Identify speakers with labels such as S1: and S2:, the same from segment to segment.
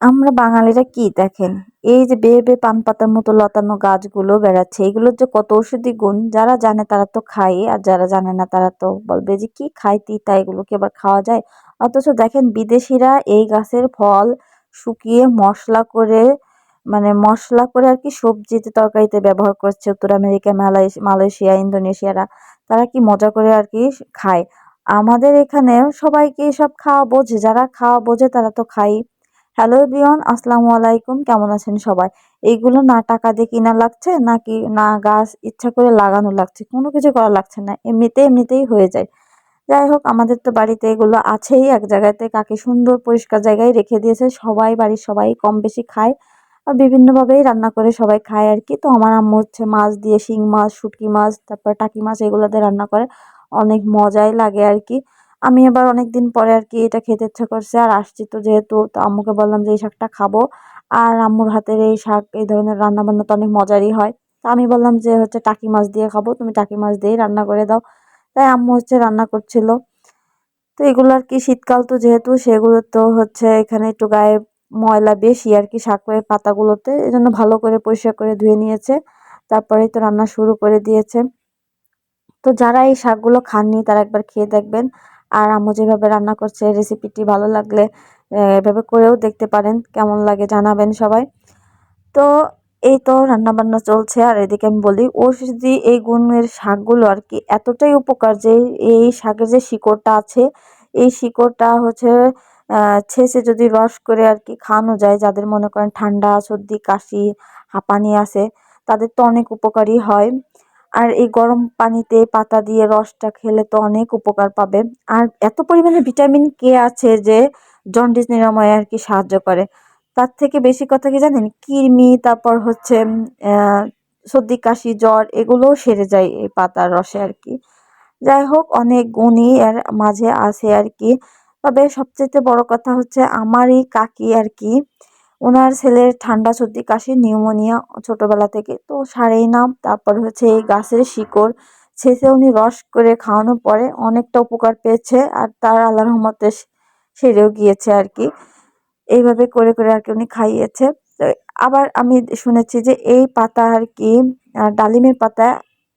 S1: আমরা বাঙালিরা কি দেখেন? এই যে বেয়ে বেয়ে পান পাতার মতো লতানো গাছগুলো বেড়াচ্ছে, এগুলোর যে কত ঔষধি গুণ, যারা জানে তারা তো খায়, আর যারা জানে না তারা তো বলবে যে কি তিতা এগুলো কি আবার খাওয়া যায়? অথচ দেখেন বিদেশিরা এই গাছের ফল শুকিয়ে মশলা করে মানে মশলা করে আর কি সবজিতে তরকারিতে ব্যবহার করছে, উত্তর আমেরিকা মালয়েশিয়া, ইন্দোনেশিয়ারা, তারা কি মজা করে আর কি খায়? আমাদের এখানে সবাইকে এসব খাওয়া বোঝে, যারা খাওয়া বোঝে তারা তো খাই হ্যালো এভরিওয়ান, আসসালামু আলাইকুম। কেমন আছেন সবাই? এইগুলো না টাকা দিয়ে কিনা লাগছে, নাকি না গাছ ইচ্ছা করে লাগানো লাগছে? কোনো কিছু করা লাগছে না, এমনিতে এমনিতেই হয়ে যায়। যাই হোক, আমাদের তো বাড়িতে এগুলো আছেই, এক জায়গাতে কাকে সুন্দর পরিষ্কার জায়গায় রেখে দিয়েছে। সবাই, বাড়ির সবাই কম বেশি খায়, আর বিভিন্নভাবেই রান্না করে সবাই খায় আর কি। তো আমার আম্মু হচ্ছে মাছ দিয়ে শিং মাছ, শুটকি মাছ, তারপর টাকি মাছ এগুলোতে রান্না করে। অনেক মজাই লাগে আর কি। আমি এবার অনেক দিন পরে আর কি এটা খেতে ইচ্ছা করছে, আর আসছি তো যেহেতু তো আম্মুকে বললাম যে এই শাকটা খাব। আর আম্মুর হাতের এই শাক, এই ধরনের রান্না বান্না তো অনেক মজারই হয়। তা আমি বললাম যে হচ্ছে টাকি মাছ দিয়ে খাব, তুমি টাকি মাছ দিয়েই রান্না করে দাও। তাই আম্মু হচ্ছে রান্না করছিল। তো এগুলো আর কি শীতকাল তো যেহেতু, সেগুলো তো হচ্ছে এখানে একটু গায়ে ময়লা বেশি আর কি শাকের পাতাগুলোতে এই জন্য ভালো করে পরিষ্কার করে ধুয়ে নিয়েছে। তারপরেই তো রান্না শুরু করে দিয়েছে। তো যারা এই শাকগুলো খাননি, তারা একবার খেয়ে দেখবেন। আর আম্মু যেভাবে রান্না করছে রেসিপিটি ভালো লাগলে এভাবে করেও দেখতে পারেন, কেমন লাগে জানাবেন সবাই। তো এই তো রান্না বান্না চলছে, আর এদিকে আমি বলি যদি এই গুণের শাকগুলো আর কি এতটাই উপকার যে এই শাকের যে শিকড়টা আছে, এই শিকড়টা হচ্ছে ছেঁচে যদি রস করে আর কি খাওয়ানো যায়, যাদের মনে করেন ঠান্ডা, সর্দি, কাশি, হাঁপানি আছে, তাদের তো অনেক উপকারী হয়। আর এই গরম পানিতে পাতা দিয়ে রসটা খেলে তো অনেক উপকার পাবে। আর এত পরিমাণে ভিটামিন কে আছে যে জন্ডিস নিরাময়ে আর কি সাহায্য করে। তার থেকে বেশি কথা কি জানেন? কৃমি, তারপর হচ্ছে সর্দি, কাশি, জ্বর এগুলোও সেরে যায় এই পাতার রসে আর কি। যাই হোক, অনেক গুণই এর মাঝে আছে আর কি। তবে সবচেয়ে বড় কথা হচ্ছে, আমারই কাকি আর কি ওনার ছেলের ঠান্ডা সর্দি, কাশি, নিউমোনিয়া ছোটবেলা থেকে। তো সারেই নাম, তারপর হচ্ছে এই গাছের শিকড়। ছেঁচে উনি রস করে খাওয়ানোর পরে অনেকটা উপকার পেয়েছে আর তার আল্লাহ রহমতে সেরেও গিয়েছে আর কি। এইভাবে করে করে আর কি উনি খাইয়েছে। আবার আমি শুনেছি যে এই পাতা আর কি ডালিমের পাতা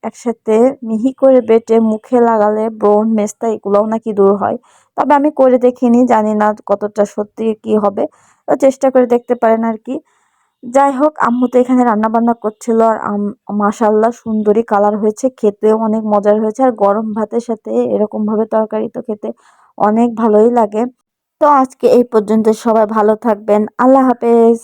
S1: একসাথে মিহি করে বেটে মুখে লাগালে ব্রণ মেস্তা এগুলোও নাকি দূর হয়। তবে আমি করে দেখিনি, জানি না কতটা সত্যি কি হবে। চেষ্টা করে দেখতে পারেন আর কি। যাই হোক, আম্মু তো এখানে রান্না বান্না করছিল আর মাসাল্লাহ সুন্দরী কালার হয়েছে, খেতেও অনেক মজার হয়েছে আর গরম ভাতের সাথে এরকম ভাবে তরকারি তো খেতে অনেক ভালোই লাগে। তো আজকে এই পর্যন্ত সবাই ভালো থাকবেন। আল্লাহ হাফেজ।